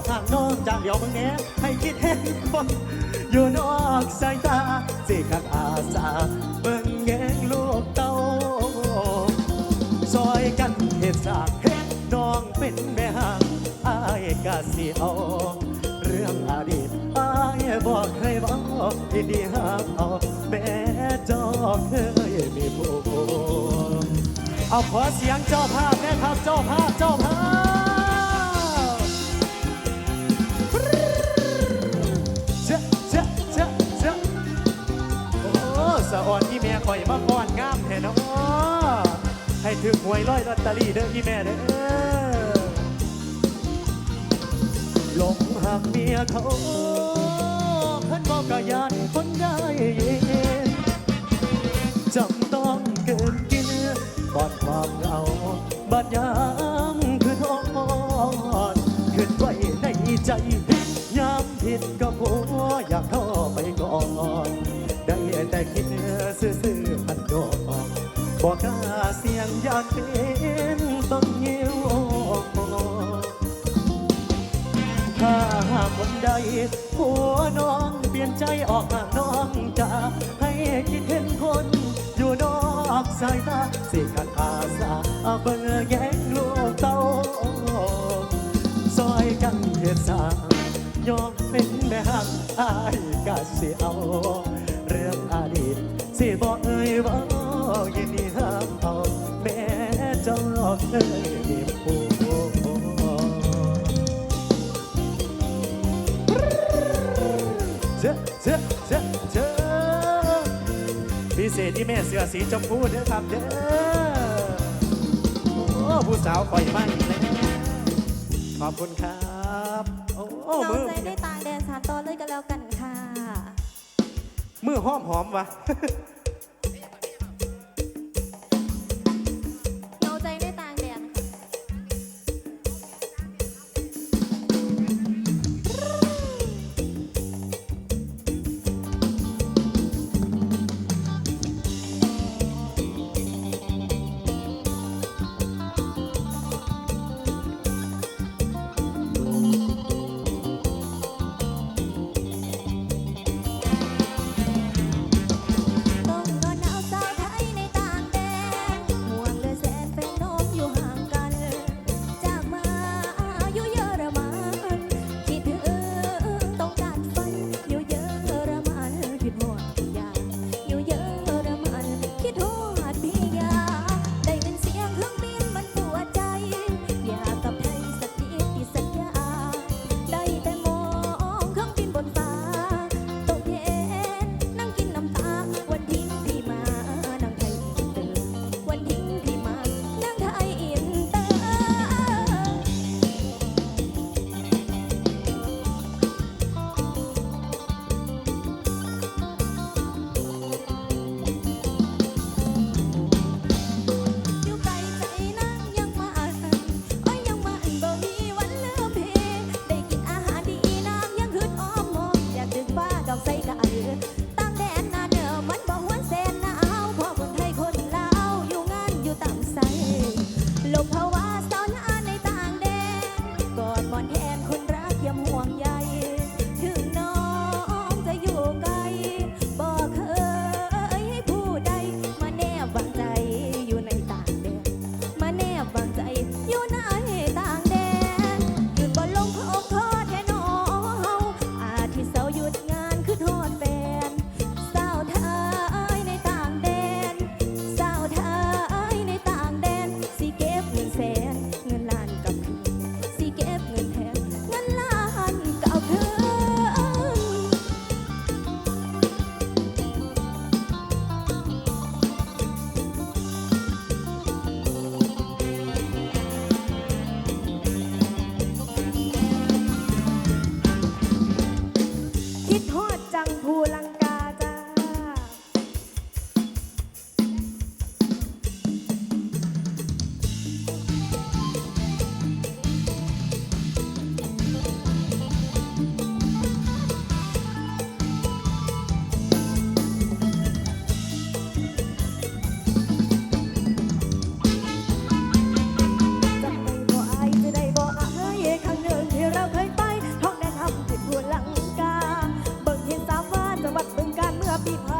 อกห่างน้องจากเดียวมึงแหน่ให้คิดเห็นคนอยู่นอกสายตาสิขัดอาสาเบิ่งแยงลูกเต้าซอยกันเหตุสร้างเฮ็ดน้องเป็นแม่ห่างอายกะสิเอาเรื่องอดีตอายบอกเคยบอกที่ดีหักเอาแม่จอเคยมีผู้เอาขอเสียงเจ้าภาพนะครับเจ้าภาพเจ้าภ ถึงหวยร้อยลอตเตอรี่เด้อพี่แม่เด้อหลงหักเมียเขาขันบอกกะยานคนได้ยินจำต้องเกินกินก่อนความเอาบัดยา ใดหัวน้องเปลี่ยนใจออกห่างน้องจะให้คิดเห็นคนอยู่นอกสายตาสิขัดอาสาเบิ่งแย่งลูกเต้าซอยกันเหตุสางยอมเป็นแม่หักอายกะสิเอา เรื่องอดีตสิบอกเอ่ยว่ายินดีห้ามเอาแม่เจ้าเคยมีผู้ เจ๊ะเจ๊ะเจ๊ะเจ๊ะพิเศษที่แม่เสือสีชมพูเด้อครับเด้อโอ้ผู้สาวคอยมาอีกแล้วขอบคุณครับโอ้เรามือใจได้ตายแดนสานต่อเลยกันแล้วกันค่ะ มือหอมหอมวะ Oh. happy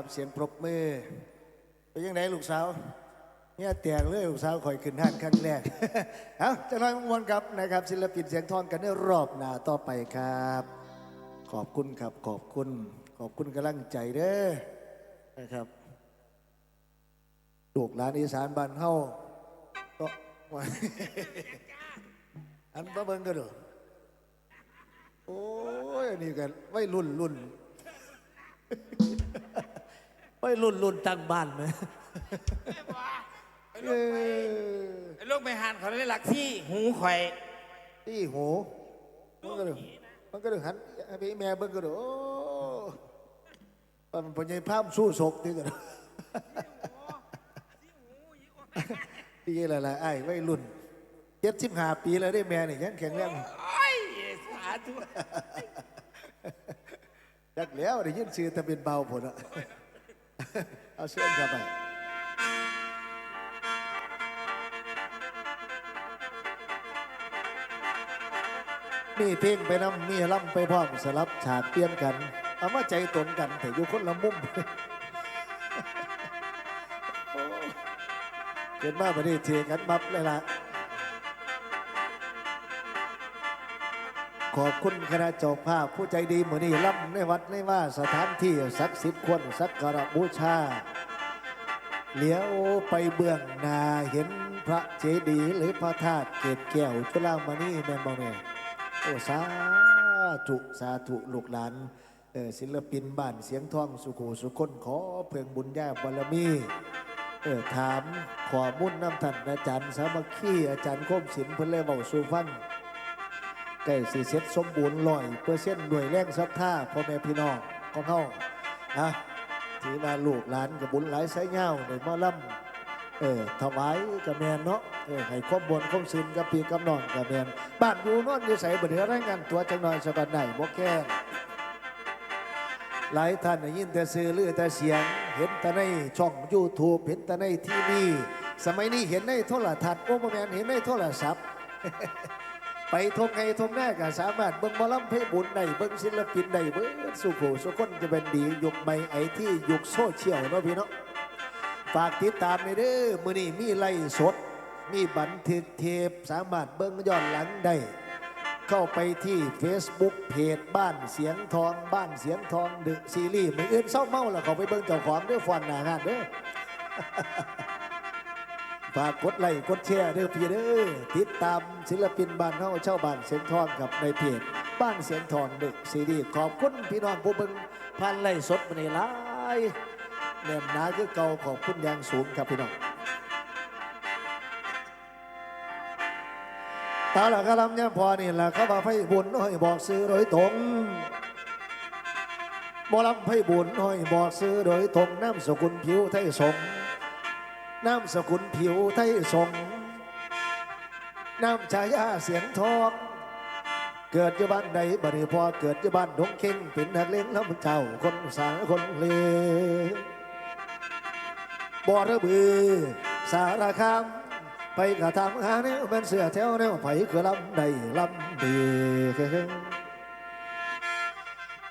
ครับเสียงปรบมือเป็นยังไงลูกสาวเนี่ยแตกเลยลูกสาวคอยขึ้นห้านครั้งแรกเอาจะน้อยมวนครับนะครับ ศิลปินเสียงทองกันในรอบหน้าต่อไปครับ ขอบคุณครับขอบคุณ ขอบคุณกำลังใจเด้อนะครับลูกหลานอีสานบ้านเฮาก็อันประเบิงกันดูโอ้ยอันนี่กันไว้รุ่นรุ่น ไว้รุ่นรุ่นตั้งบ้านไหมไอ้ลูกไปไอ้ลูกไปหันเขาได้หลักที่หูข่อยที่หูมันก็ดูมันก็ดูหันไปแม่เบิ่งก็ดูโอ้มันเป็นยังภาพสู้ศกนี่กันปีอะไรล่ะไอ้ไว้รุ่นเจ็ดสิบห้าปีแล้วได้แม่นี่ยังแข็งแรงโอ้ยสาธุจักแล้วได้ยินชื่อแต่เป็นเบาผลอะ เอาเสื้อเข้าไปมีเพลงไปนำมีล่ำไปพร้อมสลับฉากเปลี่ยนกันเอามาใจตนกันแต่อยู่คนละมุมเกิดมาประเทศเทียกันบับเลยล่ะ ขอบคุณคณะเจ้าภาพผู้ใจดีเหมือนนี่ล่ำในวัดในว่าสถานที่ศักดิ์สิทธิ์ควรสักการะบูชาเหลียวไปเบื้องหน้าเห็นพระเจดีย์หรือพระธาตุเกศแก้วจุฬามณีแม่นบองเนี่ยโอ้สาธุสาธุลูกหลานเออศิลปินบ้านเสียงทองสุขสุคนขอเพื่องบุญญาบารมีเออถามขอมุ่นน้ำท่านอาจารย์สามัคคีอาจารย์คมศิลป์เพิ่นเลยเบาสู่ฟัง ล้สีเซ็ตสมบูรณ์ลอยเปอร์เซ็นต์หน่วยแรงศรัทธาพ่อแม่พี่น้องของเฮานะถือว่าลูกหลานกับบุญหลายสายเงาในมอลำเออถวายกับแมนเนาะเออให้ข้อมบนข้อมซึนกับพี่กับน้องกับแมนบ้านอยู่นอนอยู่ใส่บันเทือรายงานตัวจังหน่อยสะบัดไหนบ่แก่หลายท่านได้ยินแต่ซื้อหรือแต่เสียง เห็นแต่ในช่อง YouTube เห็นแต่ในทีวีสมัยนี้เห็นในโทรทัศน์โอ้บ่แมนเห็นในโทรศัพท์ ไปทงไงทงแน่ก็สามารถเบิ่งหมอลำเพลงบุญได้เบิ่งศิลปินได้เบิ่งสุขสุคนจะเป็นดียุคใหม่ไอ้ที่ยุคโซเชียลเนาะพี่เนาะฝากติดตามในเด้อมื้อนี้มีไล่สด มีบันทึกเทปสามารถเบิ่งย้อนหลังได้เข้าไปที่ Facebook เพจบ้านเสียงทองบ้านเสียงทองดึกซีรีส์ม่อื่นเศร้าเมาแล้วเขาไปเบิ่งเจ้าของด้วยฟอนหน้างานเด้อ ฝากกดไลค์กดแชร์เด้อพี่เด้อติดตามศิลปินบ้านเฮาเช่าบ้านเสียงทองกับในเพจบ้านเสียงทองเด็กซีดีขอบคุณพี่น้องผู้เบิ่งผ่านไล่สดมาในไลฟ์แนมหนาคือเก่าขอบคุณอย่างสูงครับพี่น้องตาละกะลำเนี่ยพอนี่แหละเขามาไพ่บุญน้อยบอกซื้อโดยตรงบอลำไพ่บุญน้อยบอกซื้อโดยตรงน้ำสกุลผิวไทยสงฆ์ น้ำสกุลผิวไทยสงน้ำชายาเสียงทอง เกิดอยู่บ้านใดบัดนี้พอเกิดอยู่บ้านดงเข่งเป็นนักเล่นลำเจ้าคนสาคนเลบ่ระบือสารคามไปกระทำหาเนี่ยเป็นเสือแถวแนวไผคือลำใดลำดี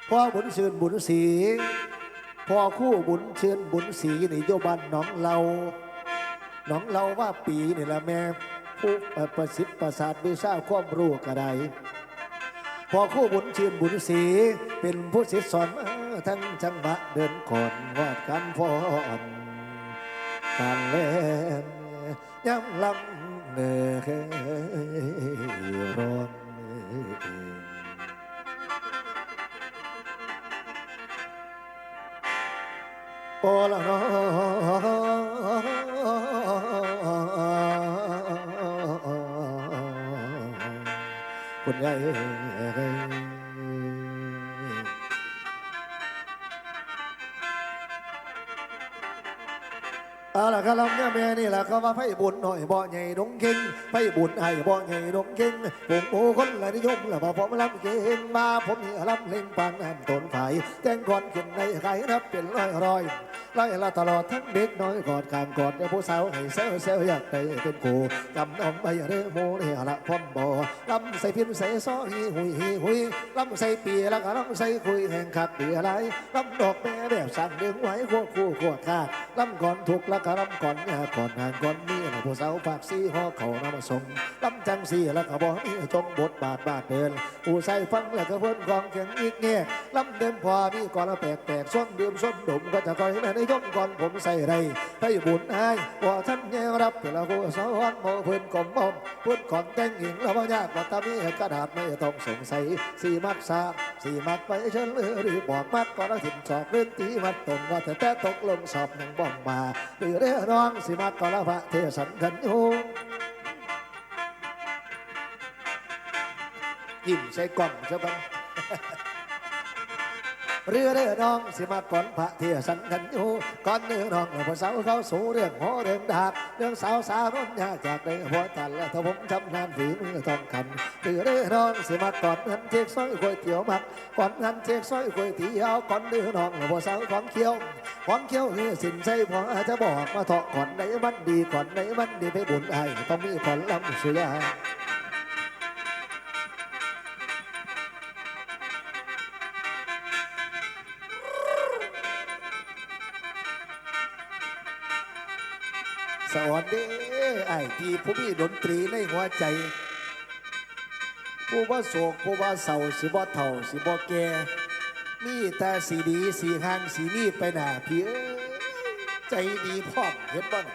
พ่อบุญเชื่นบุญสีพ่อคู่บุญเชื่นบุญสีนี่โยบ้านน้องเรา น้องเราว่าปีนี่ละแม่ผู้ประสิทธิ์ประสาทวิชาความรู้กระไดพอคู่บุญชื่นบุญสีเป็นผู้ศิษย์สอนทั้งจังหวะเดินก่อนวาดการพรการเล่นย้ำลำเนยร้อนโอละน้อ เอาละครับเนี่ยแม่นี่แหละเขาว่าไพ่บุญหน่อยบ่ใหญ่ดงเก่งไพ่บุญไอ้บ่ใหญ่ดงเก่งผมโอ้คนละนิยมละบ่ผมลำเก่งมาผมนี่ลำเล่นปานน้ำต้นไผ่แจ้งก่อนขึ้นในไข่นับเป็นร้อยร้อย ไล่ละตลอดทั้งเด็กน้อยกอดกางกอดแต่ผู้สาวให้เซลเซลอยากได้เป็นกูจำนำไปเด้อโมนี่ละพ่อมบ่ลำใส่พินใส่ซ้อฮีหุยฮีหุยลำใส่ปีแล้วก็ลำใส่คุยแห่งขัดเบียอะไรลำดอกแม่แบบสั่งเดืองไว้ควคู่ขวดข้าลำก่อนถูกแล้วก็ลำก่อนยาก่อนห่างก่อนมีละผู้สาวฝากซีห่อเขานำมาส่งลำจังสีแล้วก็บอกมีจงบทบาทบาทเดินผู้ใส่ฟังแล้วก็เพิ่นกองเขียงอีกเนี่ยลำเดิมพอมีก่อนละแปลกแปลกส้นดื่มส้นดมก็จะคอยแม่ในยมก่อนผมใส่ไรไปบุญให้ว่าท่านแย่รับเวลาผู้สอนโมเพิ่นกลมมอมพูดก่อนแต่งหญิงแล้วว่ายากกว่าตามีกระดาษไม่ต้องสงสัยสีมักสามสีมักไปเชิญเลือหรือบอกมัดก่อนถิ่นสอบเรื่องตีมัดตรงว่าแต่แต่ตกลงสอบหนึ่งบ้องมาหรือเรื่องน้องสีมักก่อนละพระเทสันกันโยยิ้มใส่กล่องใช่ปะ เรือเรือน้องสิมาก่อนพระเทียสันกันอยู่ก่อนเนื้อน้องพอสาวเขาสู่เรื่องหอเรื่องดาบเรื่องสาวสาวน้นยากจากได้หัวตันและถ้าผมทำงานฝีมือต้องขันเรือเรือน้องสิมาก่อนหันเทียกซอยก๋วยเตี๋ยวมักก่อนหันเทียกซอยก๋วยเตี๋ยวก่อนเนื้อน้องพอสาวของเคี้ยวของเคี้ยวคือสินใจพอจะบอกมาเถาะก่อนไหนมันดีก่อนไหนมันดีไปบุญไอ้ต้องมีก่อนลำสุยา สวัสดีไอ้ที่ผู้มีดนตรีในหัวใจ ผู้ว่าโศกผู้ว่าเศร้าสิบ่เฒ่าสิบ่แก่มีแต่สีดีสีหางสีมีไปหน้าพี่เอ้ยใจดีพร้อมเห็นบ้าง